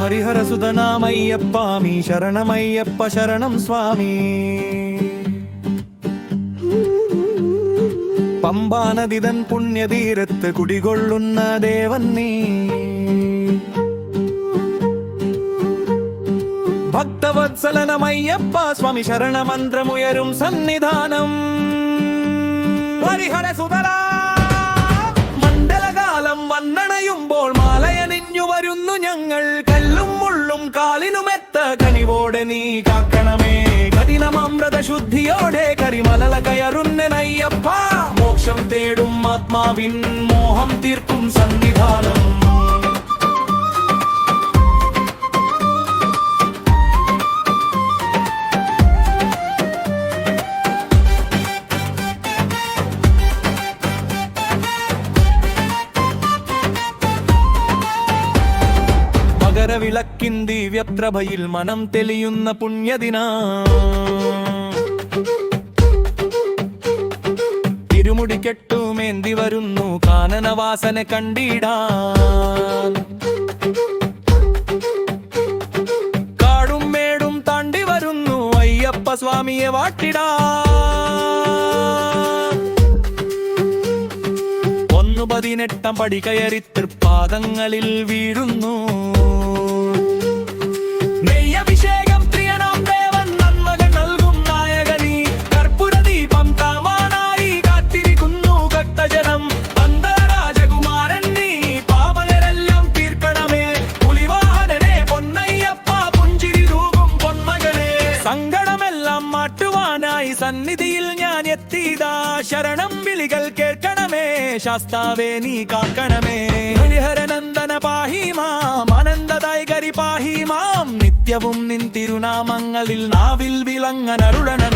ഹരിഹരസുതനാമയ്യപ്പാമി ശരണമയ്യപ്പ ശരണം സ്വാമി. പമ്പാനദിതൻ പുണ്യതീരത്ത് കുടികൊള്ളുന്ന ദേവൻ നീ. ഭക്തവത്സലനമയ്യപ്പ സ്വാമി ശരണമന്ത്രമുയരും സന്നിധാനം. ഹരിഹരസുതരാ ഞങ്ങൾ കല്ലും മുള്ളും കാലിനുമെത്ത കനിവോടെ നീ കാക്കണമേ. കഠിനമൃത ശുദ്ധിയോടെ കരിമലല കയറുന്നനയ്യപ്പ മോക്ഷം തേടും ആത്മാവിൻ മോഹം തീർക്കും സന്നിധാനം. മകരവിളക്കിൻ ദിവ്യപ്രഭയിൽ മനം തെളിയുന്ന പുണ്യദിന. തിരുമുടി കെട്ടുമേന്തി വരുന്നു കാനനവാസന കണ്ടിടാൻ. കാടും മേടും താണ്ടി വരുന്നു അയ്യപ്പ സ്വാമിയെ വാട്ടിടാ ഒന്നു പതിനെട്ടാം പടി കയറി തൃപ്പാദങ്ങളിൽ വീഴുന്നു. മാറ്റുവാനായി സന്നിധിയിൽ ഞാൻ എത്തിയതാ. ശരണം വിളികൾ കേൾക്കണമേ. ശാസ്താവേ നീ കാക്കണമേ. ഹരിഹരനന്ദന പാഹിമാം ആനന്ദദായകരി പാഹിമാം നിത്യവും നിൻ തിരുനാമങ്ങളിൽ നാവിൽ വിളങ്ങനരുളണമേ.